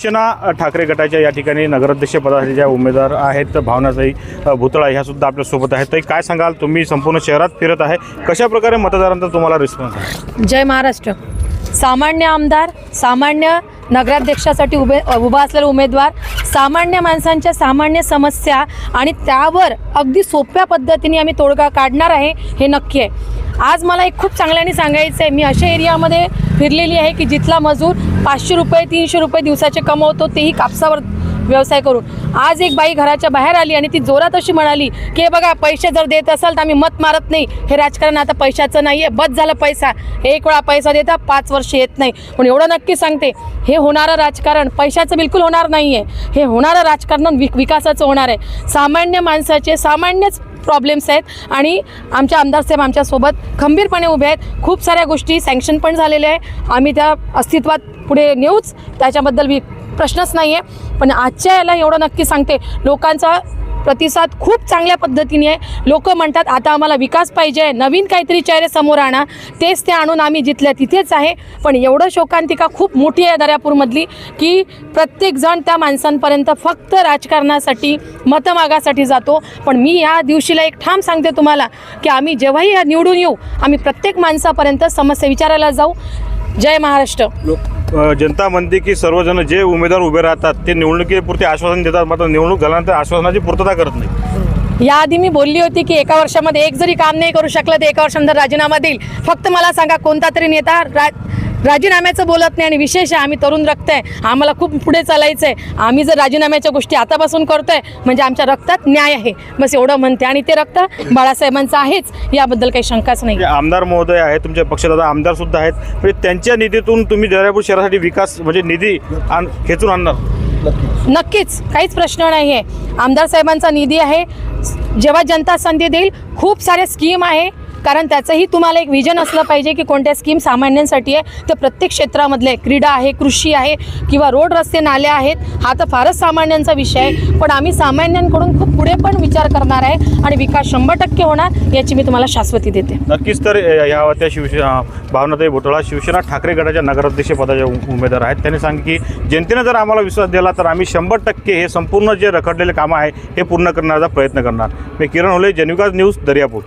शिवसेना ठाकरे गटाच्या या ठिकाणी नगराध्यक्षपदासाठी ज्या उमेदवार आहेत भावनाताई भुतळा ह्या सुद्धा आपल्यासोबत आहेत. ताई काय सांगाल? तुम्ही संपूर्ण शहरात फिरत आहे. कशा प्रकारे मतदारांचा तुम्हाला रिस्पॉन्स आहे? जय महाराष्ट्र. सामान्य आमदार सामान्य नगराध्यक्षासाठी उभे उभा असलेला उमेदवार सामान्य माणसांच्या सामान्य समस्या आणि त्यावर अगदी सोप्या पद्धतीने आम्ही तोडगा काढणार आहे हे नक्की आहे. आज मला एक खूप चांगल्याने सांगायचं आहे मी अशा एरियामध्ये फिरलेली आहे की जिथला मजूर पाचशे रुपये तीनशे रुपये दिवसाचे कमवतो तेही कापसावर व्यवसाय करून. आज एक बाई घराच्या बाहेर आली आणि ती जोरात अशी म्हणाली की हे बघा पैसे जर देत असाल तर आम्ही मत मारत नाही. हे राजकारण आता पैशाचं नाही आहे बस झालं पैसा. एक वेळा पैसा देता पाच वर्ष येत नाही. पण एवढं नक्की सांगते हे होणारं राजकारण पैशाचं बिलकुल होणार नाही आहे हे होणारं राजकारण विक विकासाचं होणार आहे. सामान्य माणसाचे सामान्यच प्रॉब्लेम्स आहेत. आणि आमच्या आमदार साहेब आमच्यासोबत खंबीरपणे उभे आहेत. खूप साऱ्या गोष्टी सँक्शन पण झालेल्या आहे. आम्ही त्या अस्तित्वात पुढे नेऊच. त्याच्याबद्दल मी प्रश्नच नाही आहे पण आजच्या याला एवढं नक्की सांगते. लोकांचा प्रतिसाद खूप चांगल्या पद्धतीने आहे लोक म्हणतात आता आम्हाला विकास पाहिजे नवीन काहीतरी चेहरे समोर आणा तेच ते आणून आम्ही जिथल्या तिथेच आहे. पण एवढं शोकांतिका खूप मोठी आहे दर्यापूरमधली की प्रत्येकजण त्या माणसांपर्यंत फक्त राजकारणासाठी मतमागासाठी जातो. पण मी या दिवशीला एक ठाम सांगते तुम्हाला की आम्ही जेव्हाही निवडून येऊ आम्ही प्रत्येक माणसापर्यंत समस्या विचारायला जाऊ. जय महाराष्ट्र. जनता म्हणते की सर्वजण जे उमेदवार उभे राहतात ते निवडणुकीपुरते आश्वासन देतात मात्र निवडणूक झाल्यानंतर आश्वासनाची पूर्तता करत नाही. याआधी मी बोलली होती की एका वर्षामध्ये एक जरी काम नाही करू शकलं तर एका वर्षानंतर राजीनामा देईल. फक्त मला सांगा कोणता तरी नेता रा राजीनाम्याचं बोलत नाही आणि विशेष आहे आम्ही तरुण रक्त आहे. आम्हाला खूप पुढे चालायचं आहे आम्ही जर राजीनाम्याच्या गोष्टी आतापासून करतोय म्हणजे आमच्या रक्तात न्याय आहे. बस एवढं म्हणते. आणि ते रक्त बाळासाहेबांचं आहेच. याबद्दल काही शंकाच नाही. जे आमदार महोदय आहेत तुमच्या पक्षात आता आमदार सुद्धा आहेत. म्हणजे त्यांच्या निधीतून तुम्ही दर्यापूर शहरासाठी विकास म्हणजे निधी आण खेचून आणणार? नक्कीच. काहीच प्रश्न नाही आहे आमदार साहेबांचा निधी आहे. जेव्हा जनता संधी देईल खूप साऱ्या स्कीम आहे. कारण त्याचंही तुम्हाला एक विजन असलं पाहिजे की कोणत्या स्कीम सामान्यांसाठी आहे. तर प्रत्येक क्षेत्रामधले क्रीडा आहे कृषी आहे किंवा रोड रस्ते नाले आहेत हा तर फारच सामान्यांचा विषय आहे. पण आम्ही सामान्यांकडून खूप पुढे पण विचार करणार आहे आणि विकास शंभर टक्के होणार याची मी तुम्हाला शाश्वती देते. नक्कीच तर या होत्या शिवसेना भावनाताई भोटळा शिवसेना ठाकरे गटाच्या नगराध्यक्ष पदाच्या उमेदवार आहेत. त्यांनी सांग की जनतेनं जर आम्हाला विश्वास दिला तर आम्ही शंभर टक्के हे संपूर्ण जे रखडलेले कामं आहे हे पूर्ण करण्याचा प्रयत्न करणार. मी किरण होले जनविकास न्यूज दर्यापूर.